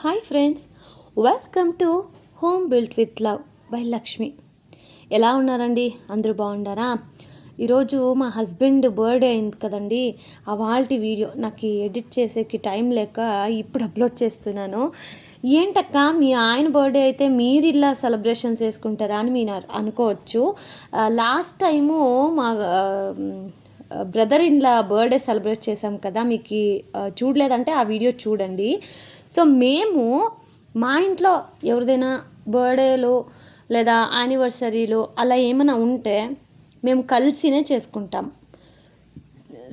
Hi friends welcome to home built with love by Lakshmi. ఎలా ఉన్నారండి? అందరూ బాగుండారా? ఈరోజు మా హస్బెండ్ బర్త్డే అయింది కదండి. ఆ వాళ్ళ వీడియో నాకు ఎడిట్ చేసేకి టైం లేక ఇప్పుడు అప్లోడ్ చేస్తున్నాను. ఏంటక్క మీ ఆయన బర్త్డే అయితే మీరు ఇలా సెలబ్రేషన్స్ చేసుకుంటారా అని మీరు అనుకోవచ్చు. లాస్ట్ టైము మా brother in law birthday celebrate చేసాం కదా మీకు చూడలేదంటే ఆ వీడియో చూడండి. సో మేము మా ఇంట్లో ఎవరిదైనా బర్త్డేలు లేదా యానివర్సరీలు అలా ఏమైనా ఉంటే మేము కలిసినే చేసుకుంటాం.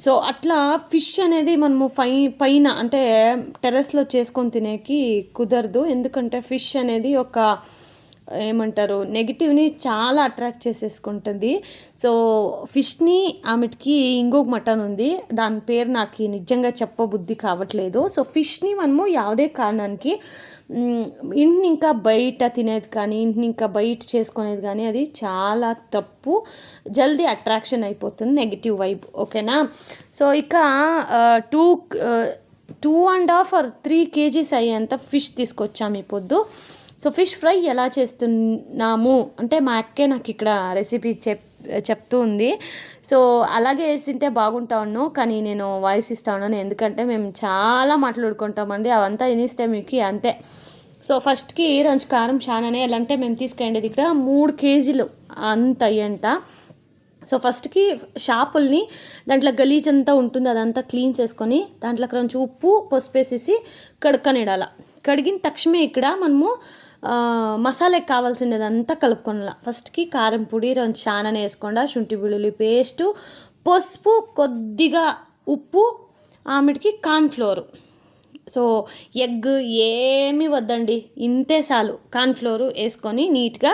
సో అట్లా ఫిష్ అనేది మనము పై పైన అంటే టెర్రస్లో చేసుకొని తినేకి కుదరదు. ఎందుకంటే ఫిష్ అనేది ఒక ఏమంటారు నెగిటివ్ని చాలా అట్రాక్ట్ చేసేసుకుంటుంది సో ఫిష్ని ఆమెకి ఇంకొక మటన్ ఉంది దాని పేరు నాకు నిజంగా చెప్పబుద్ధి కావట్లేదు సో ఫిష్ని మనము ಯಾವುದೇ కారణానికి ఇంటిని ఇంకా బయట తినేది కానీ ఇంటిని ఇంకా బయట చేసుకునేది కానీ అది చాలా తప్పు జల్దీ అట్రాక్షన్ అయిపోతుంది నెగిటివ్ వైబ్ ఓకేనా సో ఇక two two and half or three kgs అయ్యేంత ఫిష్ తీసుకొచ్చాము ఈ పొద్దు సో ఫిష్ ఫ్రై ఎలా చేస్తున్నాము? అంటే మా అక్కే నాకు ఇక్కడ రెసిపీ చెప్ చెప్తూ ఉంది. సో అలాగే వేసింటే బాగుంటాను కానీ నేను వాయిస్ ఇస్తా ఉన్నాను ఎందుకంటే మేము చాలా మాట్లాడుకుంటామండి. అవంతా వినిస్తే మీకు అంతే. సో ఫస్ట్కి రంచు కారం చాలానే ఎలా అంటే మేము తీసుకెళ్ళేది ఇక్కడ మూడు కేజీలు అంత అయ్యంట. సో ఫస్ట్కి షాపుల్ని దాంట్లో గలీజ్ అంతా ఉంటుంది అదంతా క్లీన్ చేసుకొని దాంట్లో కొంచెం ఉప్పు పసుపు వేసేసి కడకనిడాల కడిగిన తక్షణమే ఇక్కడ మనము మసాలాకి కావాల్సినదంతా కలుపుకోనాల ఫస్ట్కి కారం పొడి రెండు చానని వేసుకోండా. శుంఠి వెల్లుల్లి పేస్టు పసుపు కొద్దిగా ఉప్పు ఆమెడికి కార్న్ఫ్లోరు సో ఎగ్ ఏమీ వద్దండి. ఇంతే చాలు. కార్న్ఫ్లోరు వేసుకొని నీట్గా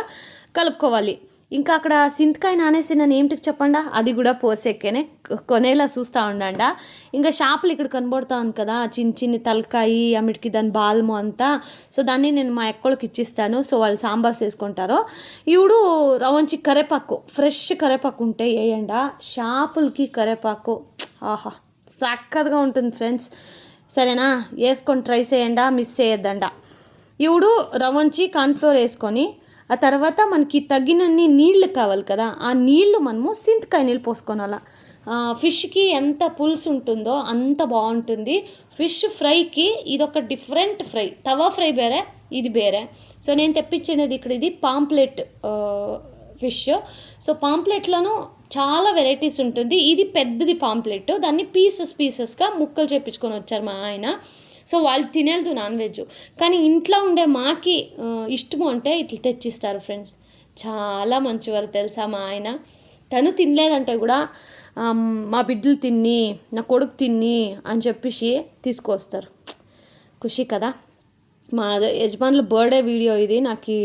కలుపుకోవాలి. ఇంకా అక్కడ సింతకాయ నానేసి నన్ను ఏమిటికి చెప్పండా? అది కూడా పోసేక్కనే కొనేలా చూస్తూ ఉండండా? ఇంకా షాపులు ఇక్కడ కనబడుతూ ఉంది కదా చిన్న చిన్న తలకాయి అమిటికి దాని బాల్ము అంతా. సో దాన్ని నేను మా ఎక్కడికి ఇచ్చిస్తాను. సో వాళ్ళు సాంబార్స్ వేసుకుంటారు ఇవిడు రవంచి కరేపాకు ఫ్రెష్ కరేపాకు ఉంటే వేయండా? షాపులకి కరేపాకు ఆహా చక్కగా ఉంటుంది ఫ్రెండ్స్. సరేనా? వేసుకొని ట్రై చేయండా మిస్ చేయొద్దండా? ఇవుడు రవంచి కార్న్ఫ్లోర్ వేసుకొని ఆ తర్వాత మనకి తగినన్ని నీళ్ళు కావాలి కదా ఆ నీళ్ళు మనము సింతకాయ నీళ్ళు పోసుకోనాలా. ఫిష్కి ఎంత పులుసు ఉంటుందో అంత బాగుంటుంది. ఫిష్ ఫ్రైకి ఇది ఒక డిఫరెంట్ ఫ్రై తవా ఫ్రై వేరే ఇది వేరే సో నేను తెప్పించినది ఇక్కడ ఇది పాంప్లెట్ ఫిష్. సో పాంప్లెట్లను చాలా వెరైటీస్ ఉంటుంది. ఇది పెద్దది పాంప్లెట్ దాన్ని పీసెస్ పీసెస్గా ముక్కలు చేపించుకొని వచ్చారు మా ఆయన. సో వాళ్ళు తినేది నాన్ వెజ్. కానీ ఇంట్లో ఉండే మాకి ఇష్టము అంటే ఇట్లా తెచ్చిస్తారు ఫ్రెండ్స్. చాలా మంచివారు తెలుసా మా ఆయన. తను తినలేదంటే కూడా మా బిడ్డలు తిన్ని నా కొడుకు తిన్ని అని చెప్పేసి తీసుకొస్తారు. ఖుషి కదా? మా యజమానుల బర్త్డే వీడియో ఇది. నాకు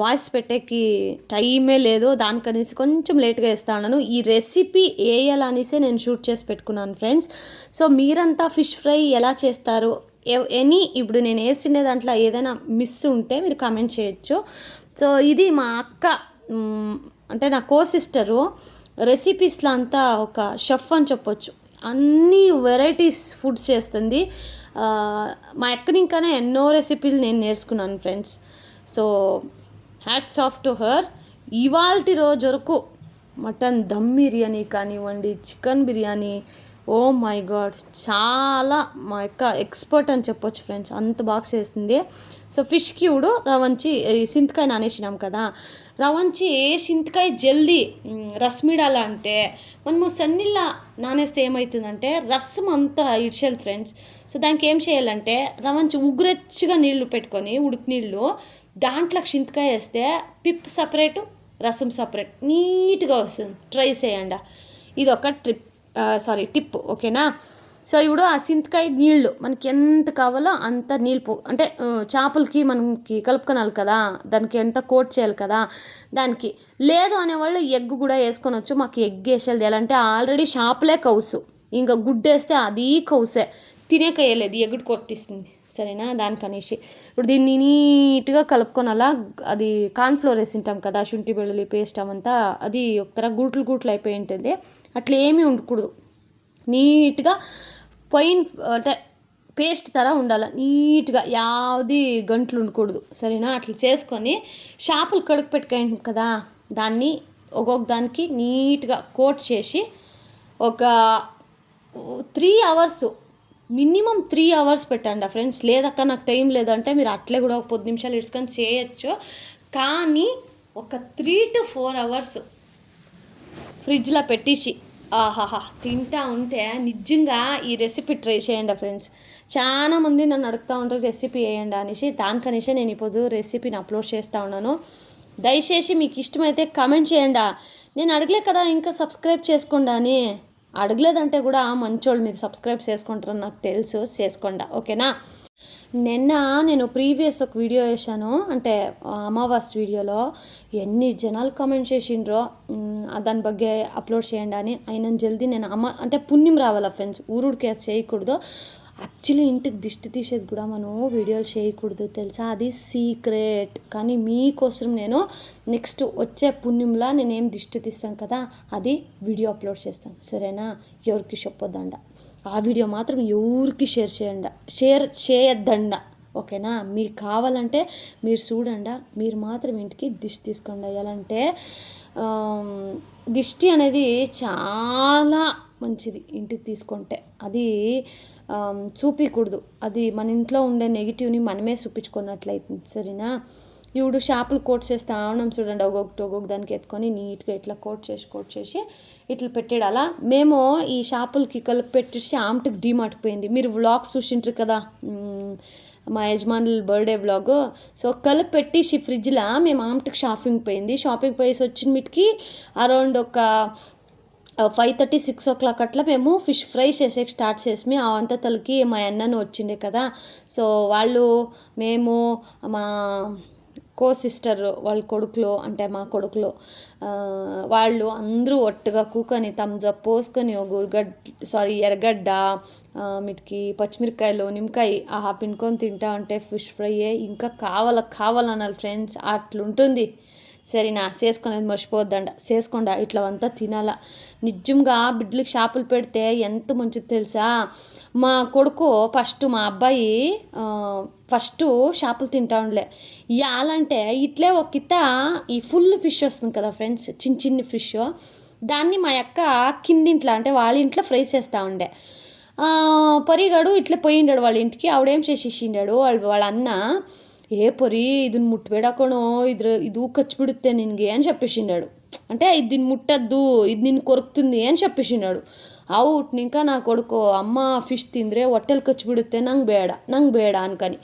వాయిస్ పెట్టేకి టైమే లేదు. దానికనేసి కొంచెం లేట్గా ఇస్తా ఈ రెసిపీ వేయాలనేసి నేను షూట్ చేసి పెట్టుకున్నాను ఫ్రెండ్స్ సో మీరంతా ఫిష్ ఫ్రై ఎలా చేస్తారు ఎనీ ఇప్పుడు నేను వేసిండే దాంట్లో ఏదైనా మిస్ ఉంటే మీరు కామెంట్ చేయొచ్చు. సో ఇది మా అక్క అంటే నా కో సిస్టరు రెసిపీస్లో అంతా ఒక షెఫ్ అని చెప్పొచ్చు. అన్ని వెరైటీస్ ఫుడ్స్ చేస్తుంది. మా అక్కని ఇంకానే ఎన్నో రెసిపీలు నేను నేర్చుకున్నాను friends so hats off to her ఇవాల్టి రోజు వరకు మటన్ దమ్ బిర్యానీ కానివ్వండి chicken biryani oh my God చాలా మా యొక్క ఎక్స్పర్ట్ అని చెప్పొచ్చు ఫ్రెండ్స్ అంత బాగా చేస్తుంది సో ఫిష్ క్యూడు రవంచి సింతకాయ నానేసినాం కదా. రవంచి సింతకాయ జల్దీ రస్మిడాల అంటే మనము సన్నిళ్ళ నానేస్తే ఏమవుతుందంటే రసం అంతా ఇడ్చేది ఫ్రెండ్స్. సో దానికి ఏం చేయాలంటే రవంచి ఉగ్రెచ్చిగా నీళ్ళు పెట్టుకొని ఉడికి నీళ్ళు దాంట్లో చింతకాయ వేస్తే పిప్ సపరేటు రసం సపరేట్ నీట్గా వస్తుంది. ట్రై చేయండి. ఇది ఒక ట్రిప్ సారీ టిప్ ఓకేనా? సో ఇప్పుడు ఆ చింతకాయ నీళ్ళు మనకి ఎంత కావాలో అంత నీళ్ళు పో అంటే చేపలకి మనకి కలుపుకొనాలి కదా దానికి ఎంత కోట్ చేయాలి కదా దానికి. లేదు అనేవాళ్ళు ఎగ్ కూడా వేసుకొనొచ్చు మాకు ఎగ్ వేసేది ఎలా అంటే ఆల్రెడీ షాపులే కౌసు. ఇంకా గుడ్డేస్తే అది కౌసే. తినేకయ్యలేదు ఎగుడు కొట్టిస్తుంది. సరేనా? దానికనేసి ఇప్పుడు దీన్ని నీట్గా కలుపుకొని అది కార్న్ఫ్లోర్ వేసి ఉంటాం కదా శుంఠి వెల్లుల్లి పేస్ట్ అవంతా అది ఒక గూట్లు గూట్లు అయిపోయి ఉంటుంది. అట్లా ఏమీ ఉండకూడదు. నీట్గా పొయ్యిన అంటే పేస్ట్ తర ఉండాలి. నీట్గా యావది గంటలు ఉండకూడదు. సరేనా? అట్లా చేసుకొని షాపులు కడుగు పెట్టుకోండి కదా దాన్ని ఒక్కొక్క దానికి నీట్గా కోట్ చేసి ఒక three hours minimum three hours పెట్టండి ఫ్రెండ్స్. లేదక్క నాకు టైం లేదంటే మీరు అట్లే కూడా ఒక పది నిమిషాలు ఇడ్చుకొని చేయొచ్చు. కానీ ఒక త్రీ టు ఫోర్ అవర్స్ ఫ్రిడ్జ్లో పెట్టేసి ఆహాహా తింటా ఉంటే నిజంగా ఈ రెసిపీ ట్రై చేయండి ఫ్రెండ్స్. చాలా మంది నన్ను అడుగుతూ ఉంటారు రెసిపీ వేయండి అనేసి. దానికనేసి నేను ఇప్పుడు రెసిపీని అప్లోడ్ చేస్తూ ఉన్నాను. దయచేసి మీకు ఇష్టమైతే కమెంట్ చేయండి. నేను అడగలే కదా ఇంకా సబ్స్క్రైబ్ చేసుకోండి అని. అడగలేదంటే కూడా మంచోళ్ళు మీరు సబ్స్క్రైబ్ చేసుకుంటారని నాకు తెలుసు. చేసుకోండి. ఓకేనా? నిన్న నేను ప్రీవియస్ ఒక వీడియో వేసాను అంటే అమావాస్ వీడియోలో ఎన్ని జనాలు కామెంట్ చేసిండ్రో దాని బగ్గే అప్లోడ్ చేయండి అని. అయినా జల్దీ నేను అమ్మ అంటే పుణ్యం రావాలా ఫ్రెండ్స్ ఊరుడికి చేయకూడదు. యాక్చువల్లీ ఇంటికి దిష్టి తీసేది కూడా మనం వీడియోలు చేయకూడదు తెలుసా? అది సీక్రెట్. కానీ మీకోసం నేను నెక్స్ట్ వచ్చే పుణ్యంలా నేనేం దిష్టి తీస్తాను కదా అది వీడియో అప్లోడ్ చేస్తాను. సరేనా? ఎవరికి చెప్పొద్దండ ఆ వీడియో మాత్రం ఎవరికి షేర్ చేయండి. షేర్ చేయొద్దండ. ఓకేనా? మీకు కావాలంటే మీరు చూడండి. మీరు మాత్రం ఇంటికి దిష్టి తీసుకోండి. అయ్యాలంటే దిష్టి అనేది చాలా మంచిది ఇంటికి తీసుకుంటే. అది చూపించకూడదు అది మన ఇంట్లో ఉండే నెగిటివ్ని మనమే చూపించుకున్నట్లయితే సరేనా? ఇప్పుడు షాపులు కోట్ చేస్తా ఉన్నాం చూడండి. ఒక్కొక్కటి ఒక్కొక్క దానికి ఎత్తుకొని నీట్గా ఇట్లా కోట్ చేసి కోట్ చేసి ఇట్లా పెట్టాడు. అలా మేము ఈ షాపులకి కలిపి పెట్టేసి ఆమెటికి డీమార్ట్ పోయింది. మీరు వ్లాగ్స్ చూసింటారు కదా? మా యజమానుల బర్త్డే వ్లాగ్. సో కలిపి పెట్టేసి ఫ్రిడ్జ్లో మేము ఆమెటికి షాపింగ్ పోయింది. షాపింగ్ పోయేసి వచ్చిన మీటికి అరౌండ్ ఒక five thirty six o'clock అట్లా మేము ఫిష్ ఫ్రై చేసేకి స్టార్ట్ చేసి ఆ వంతతలకి మా అన్నను వచ్చిండే కదా. సో వాళ్ళు మేము మా కో సిస్టర్ వాళ్ళ కొడుకులు అంటే మా కొడుకులు వాళ్ళు అందరూ ఒట్టుగా కూకొని థమ్స్అప్ పోసుకొని ఒక సారీ ఎర్రగడ్డ మీటికి పచ్చిమిరకాయలు నిమ్మకాయ ఆహా పిండుకొని తింటా ఉంటే ఫిష్ ఫ్రై ఇంకా కావాల కావాలన్నారు ఫ్రెండ్స్ అట్లుంటుంది. సరేనా చేసుకునేది మర్చిపోద్దండ చేసుకోండా ఇట్లా అంతా తినాలా. నిజంగా బిడ్డలకి షాపులు పెడితే ఎంత మంచిది తెలుసా? మా కొడుకు ఫస్ట్ మా అబ్బాయి ఫస్ట్ షాపులు తింటా ఉండలే. ఇవ్వాలంటే ఇట్లే ఒక కిత ఈ ఫుల్ ఫిష్ వస్తుంది కదా ఫ్రెండ్స్ చిన్న చిన్న ఫిష్. దాన్ని మా యొక్క కిందింట్లో అంటే వాళ్ళ ఇంట్లో ఫ్రై చేస్తూ ఉండే. పరిగాడు ఇట్లా పోయిండాడు వాళ్ళ ఇంటికి. ఆవిడేం చేసేసిండాడు? వాళ్ళు వాళ్ళ అన్న ಏ ಪೊರಿ ಇದನ್ನು ಮುಟ್ಟಬೇಡ ಕಣೋ ಇದ್ರ ಇದು ಕಚ್ಚಿಬಿಡುತ್ತೆ ನಿನಗೆ అని చెప్పేసిండాడు అంటే ఇది దీన్ని ముట్టద్దు ఇది నిన్ను కొరుకుతుంది అని చెప్పేసినాడు అవుట్ ఇంకా నా కొడుకు అమ్మ ఫిష్ తింದ್ರೆ ಹೊಟ್ಟೆಲಿ ಕಚ್ಚಿಬಿಡುತ್ತೆ ನಂಗೆ ಬೇಡ ನಂಗೆ ಬೇಡ ಅನ್ಕನಿ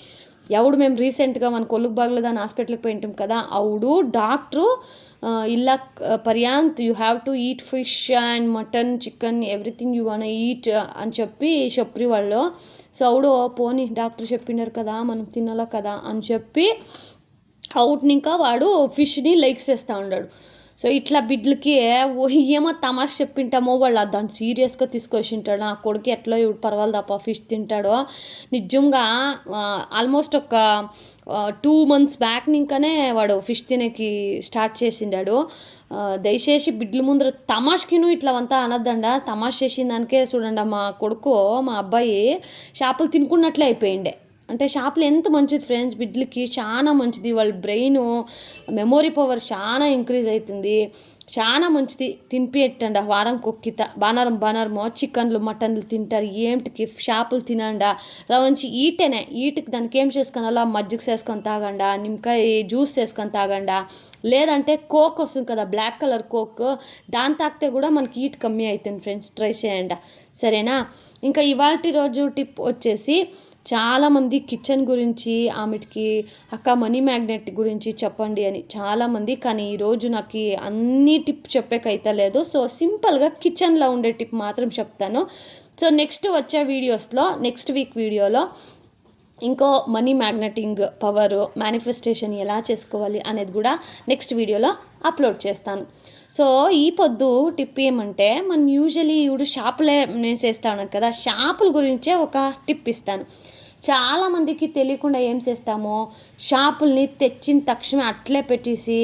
ఎవడు మేము రీసెంట్గా మన కొల్లుకుబాగ్లో దాని హాస్పిటల్కి పోయింటాం కదా అవుడు డాక్టరు ఇలా పర్యాంత్ you have to eat fish and mutton chicken everything you want eat అని చెప్పి చెప్పి వాళ్ళు సో అవుడు పోనీ డాక్టర్ చెప్పినారు కదా మనం తినాలా కదా అని చెప్పి అవుట్ని ఇంకా వాడు ఫిష్ని లైక్స్ చేస్తూ ఉన్నాడు సో ఇట్లా బిడ్లకి ఏమో తమాష చెప్పింటామో వాళ్ళు దాన్ని సీరియస్గా తీసుకొచ్చింటాడు. నా కొడుకు ఎట్లా ఇప్పుడు పర్వాలేదు తప్ప ఫిష్ తింటాడో. నిజంగా ఆల్మోస్ట్ ఒక టూ మంత్స్ బ్యాక్ ఇంకానే వాడు ఫిష్ తినేకి స్టార్ట్ చేసిండాడు. దయచేసి బిడ్ల ముందర తమాష్కిను ఇట్లా అంతా అనద్దండ. తమాష్ చేసిన దానికే చూడండి మా కొడుకు మా అబ్బాయి చేపలు తినుకున్నట్లే అయిపోయిండే. అంటే షాప్లో ఎంత మంచిది ఫ్రెండ్స్ బిడ్లకి చాలా మంచిది. వాళ్ళ బ్రెయిన్ మెమొరీ పవర్ చాలా ఇంక్రీజ్ అవుతుంది చాలా మంచిది. తినిపియట్టండి వారం కొక్కిత బానారం బానారమో చికెన్లు మటన్లు తింటారు. ఏంటికి? షాపులు తినండా. రవంచి ఈటనే. ఈటికి దానికి ఏం చేసుకొని అలా మజ్జిగ చేసుకొని తాగండా. నిమ్మకాయ జ్యూస్ చేసుకొని తాగండా. లేదంటే కోక్ వస్తుంది కదా బ్లాక్ కలర్ కోక్ దాని తాకితే కూడా మనకి ఈట్ కమ్మీ అవుతుంది ఫ్రెండ్స్ ట్రై చేయండి. సరేనా? ఇంకా ఇవాళ రోజు టిప్ వచ్చేసి చాలామంది కిచెన్ గురించి ఆమెకి అక్క మనీ మ్యాగ్నెట్ గురించి చెప్పండి అని చాలామంది. కానీ ఈరోజు నాకు అన్ని టిప్ చెప్పేకైతే లేదు. సో సింపుల్గా కిచెన్లో ఉండే టిప్ మాత్రం చెప్తాను. సో నెక్స్ట్ వచ్చే వీడియోస్లో నెక్స్ట్ వీక్ వీడియోలో ఇంకో మనీ మ్యాగ్నెటింగ్ పవర్ మేనిఫెస్టేషన్ ఎలా చేసుకోవాలి అనేది కూడా నెక్స్ట్ వీడియోలో అప్లోడ్ చేస్తాను. సో ఈ పొద్దు టిప్ ఏమంటే మనం యూజువలీ ఇప్పుడు షాపులే నేను చేస్తాను కదా షాపుల గురించే ఒక టిప్ ఇస్తాను. చాలామందికి తెలియకుండా ఏం చేస్తామో షాపుల్ని తెచ్చిన తక్షణమే అట్లే పెట్టేసి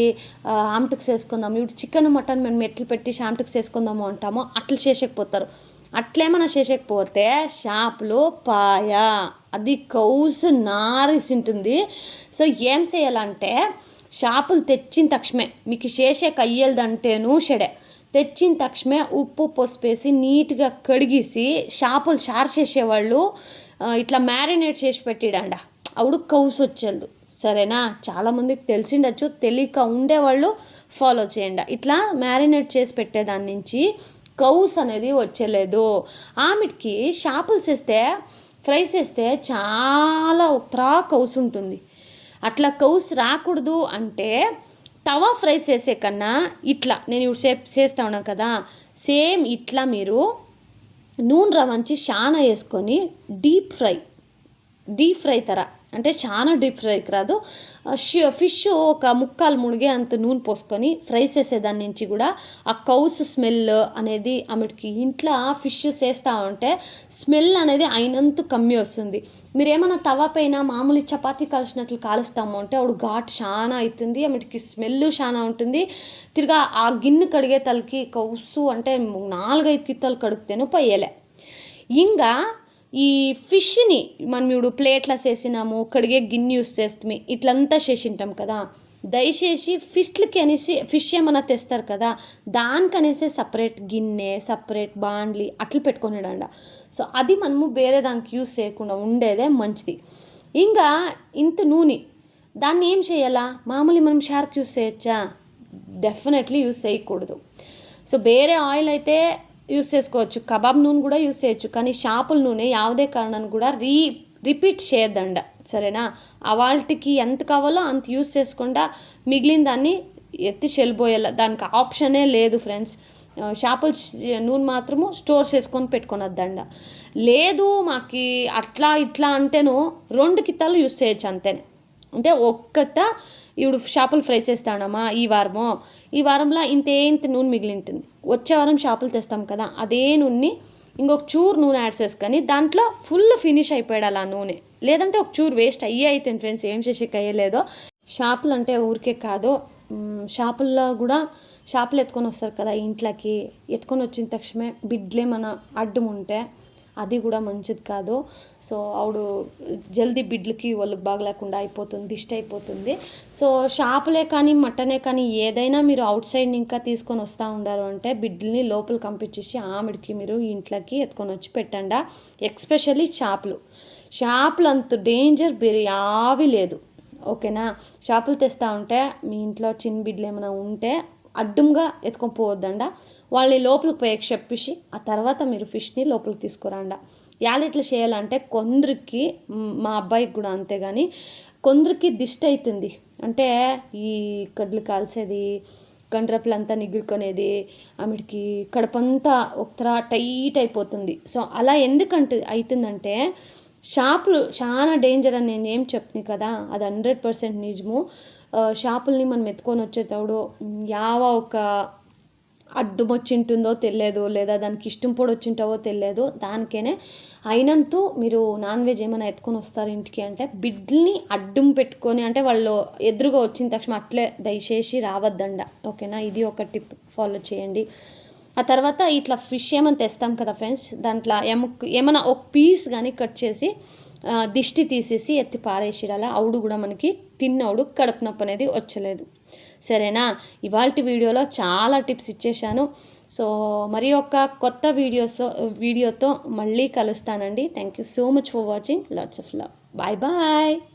ఆమ్టుకు చేసుకుందాము. ఇప్పుడు చికెన్ మటన్ మేము మెట్లు పెట్టి ఆమ్టుకు చేసుకుందాము అంటామో అట్లా చేసేకపోతారు. అట్లేమన్నా చేసేకపోతే షాపులో పాయ అది కౌసు నారిసింటుంది సో ఏం చేయాలంటే షాపులు తెచ్చిన తక్షణమే. మీకు చేసే కయ్యలదంటేనూ షెడే. తెచ్చిన తక్షమే ఉప్పు పసుపేసి నీట్గా కడిగేసి షాపులు షార్ చేసేవాళ్ళు ఇట్లా మ్యారినేట్ చేసి పెట్టిడండ అప్పుడు కౌసు వచ్చేది. సరేనా? చాలామందికి తెలిసిండొచ్చు తెలియక ఉండేవాళ్ళు ఫాలో చేయండి. ఇట్లా మ్యారినేట్ చేసి పెట్టేదాని నుంచి కౌస్ అనేది వచ్చలేదు. ఆమెకి షాపులు చేస్తే ఫ్రై చేస్తే చాలా ఉత్తరా కౌసు ఉంటుంది. అట్లా కౌస్ రాకూడదు అంటే తవా ఫ్రై చేసే కన్నా ఇట్లా. నేను ఇప్పుడు సే చేస్తా ఉన్నాను కదా. సేమ్ ఇట్లా మీరు నూనె రవంచి చాలా వేసుకొని డీప్ ఫ్రై డీప్ ఫ్రై తర. అంటే చాలా డీప్ ఫ్రైకి రాదు. ఫిష్ ఒక ముక్కాలు మునిగే అంత నూనె పోసుకొని ఫ్రై చేసేదాని నుంచి కూడా ఆ కౌస్ స్మెల్ అనేది ఆమెకి ఇంట్లో ఫిష్ చేస్తూ ఉంటే స్మెల్ అనేది అయినంత కమ్మి వస్తుంది. మీరు ఏమైనా తవా పైన మామూలు చపాతీ కలిసినట్లు కాలుస్తాము అంటే అప్పుడు ఘాట్ చాలా అవుతుంది ఆమెకి స్మెల్ చాలా ఉంటుంది. తిరిగా ఆ గిన్నె కడిగే తలకి కౌసు అంటే నాలుగైదు కిత్తలు కడిగితేనూ పోయేలే. ఇంకా ఈ ఫిష్ని మనం ఇప్పుడు ప్లేట్లో చేసినాము కడిగే గిన్నె యూస్ చేస్తాము ఇట్లంతా చేసింటాం కదా. దయచేసి ఫిష్లకి అనేసి ఫిష్ ఏమైనా తెస్తారు కదా దానికనేసి సపరేట్ గిన్నె సపరేట్ బాండ్లీ అట్లు పెట్టుకునేడండ సో అది మనము వేరే దానికి యూస్ చేయకుండా ఉండేదే మంచిది. ఇంకా ఇంత నూనె దాన్ని ఏం చేయాలా? మామూలు మనం షార్క్ యూస్ చేయొచ్చా? డెఫినెట్లీ యూస్ చేయకూడదు. సో వేరే ఆయిల్ అయితే యూస్ చేసుకోవచ్చు. కబాబ్ నూనె కూడా యూస్ చేయొచ్చు. కానీ షాపుల నూనె యావదే కారణాన్ని కూడా రీ రిపీట్ చేయొద్దండ సరేనా? అవాల్టికి ఎంత కావాలో అంత యూస్ చేసుకుండా మిగిలిన దాన్ని ఎత్తి చెల్లిపోయేలా. దానికి ఆప్షనే లేదు ఫ్రెండ్స్. షాపుల నూనె మాత్రము స్టోర్ చేసుకొని పెట్టుకొని వద్దండ లేదు మాకు అట్లా ఇట్లా అంటేను రెండు కిత్తాలు యూస్ చేయొచ్చు అంతేనే. అంటే ఒక్కత ఇప్పుడు షాపులు ఫ్రై చేస్తాడమ్మా ఈ వారము. ఈ వారంలో ఇంతే ఇంత నూనె మిగిలింటుంది. వచ్చే వారం షాపులు తెస్తాం కదా అదే నూనె ఇంకొక చూరు నూనె యాడ్ చేసుకొని దాంట్లో ఫుల్ ఫినిష్ అయిపోయాడు అలా నూనె. లేదంటే ఒక చూరు వేస్ట్ అయ్యే అయితే ఫ్రెండ్స్ ఏం చేసేకి అయ్యలేదో. షాపులు అంటే ఊరికే కాదు షాపుల్లో కూడా షాపులు ఎత్తుకొని వస్తారు కదా ఇంట్లోకి. ఎత్తుకొని వచ్చిన తక్షణమే బిడ్లే మన అడ్డం ఉంటే అది కూడా మంచిది కాదు. సో ఆవిడ జల్దీ బిడ్లకి వాళ్ళకి బాగలేకుండా అయిపోతుంది దిష్టి అయిపోతుంది. సో షాపులే కానీ మటనే కానీ ఏదైనా మీరు అవుట్ సైడ్ ఇంకా తీసుకొని వస్తూ ఉండారు అంటే బిడ్లని లోపల కంపించేసి ఆమెడికి మీరు ఇంట్లోకి ఎత్తుకొని వచ్చి పెట్టండి. ఎక్స్పెషల్లీ చేపలు షాపులు అంత డేంజర్ వేరే యావి లేదు. ఓకేనా? షాపులు తెస్తూ ఉంటే మీ ఇంట్లో చిన్న బిడ్డలు ఏమైనా ఉంటే అడ్డంగా ఎత్తుకొని పోవద్దండ. వాళ్ళని లోపలికి పోయేకి చెప్పేసి ఆ తర్వాత మీరు ఫిష్ని లోపలికి తీసుకురండ. యాలెట్లు చేయాలంటే కొందరికి మా అబ్బాయికి కూడా అంతే కానీ కొందరికి దిష్టి అవుతుంది అంటే ఈ కడ్లు కాల్చేది కండ్రపులంతా నిగురుకునేది ఆమెకి కడపంతా ఒకతర టైట్ అయిపోతుంది. సో అలా ఎందుకంటే అవుతుందంటే షాపులు చాలా డేంజర్ అని నేను ఏం చెప్తుంది కదా అది హండ్రెడ్ పర్సెంట్ నిజము. షాపుల్ని మనం ఎత్తుకొని వచ్చేటప్పుడు యావ ఒక అడ్డుమొచ్చింటుందో తెలియదు లేదా దానికి ఇష్టం పొడి వచ్చింటావో తెలియదు. దానికేనే అయినంతూ మీరు నాన్ వెజ్ ఏమైనా ఎత్తుకొని వస్తారు ఇంటికి అంటే బిడ్ని అడ్డం పెట్టుకొని అంటే వాళ్ళు ఎదురుగా వచ్చిన తక్షణం అట్లే దయచేసి రావద్దండ ఓకేనా? ఇది ఒక టిప్ ఫాలో చేయండి. ఆ తర్వాత ఇట్లా ఫిష్ ఏమైనా తెస్తాం కదా ఫ్రెండ్స్ దాంట్లో ఎముక్ ఏమైనా ఒక పీస్ కానీ కట్ చేసి దిష్టి తీసేసి ఎత్తి పారేసిడాల అవుడు కూడా మనకి తిన్నవుడు కడుపు నొప్పి అనేది వచ్చలేదు. సరేనా? ఇవాళ వీడియోలో చాలా టిప్స్ ఇచ్చేసాను సో మరి ఒక కొత్త వీడియోస్ వీడియోతో మళ్ళీ కలుస్తానండి. Thank you so much for watching lots of love bye bye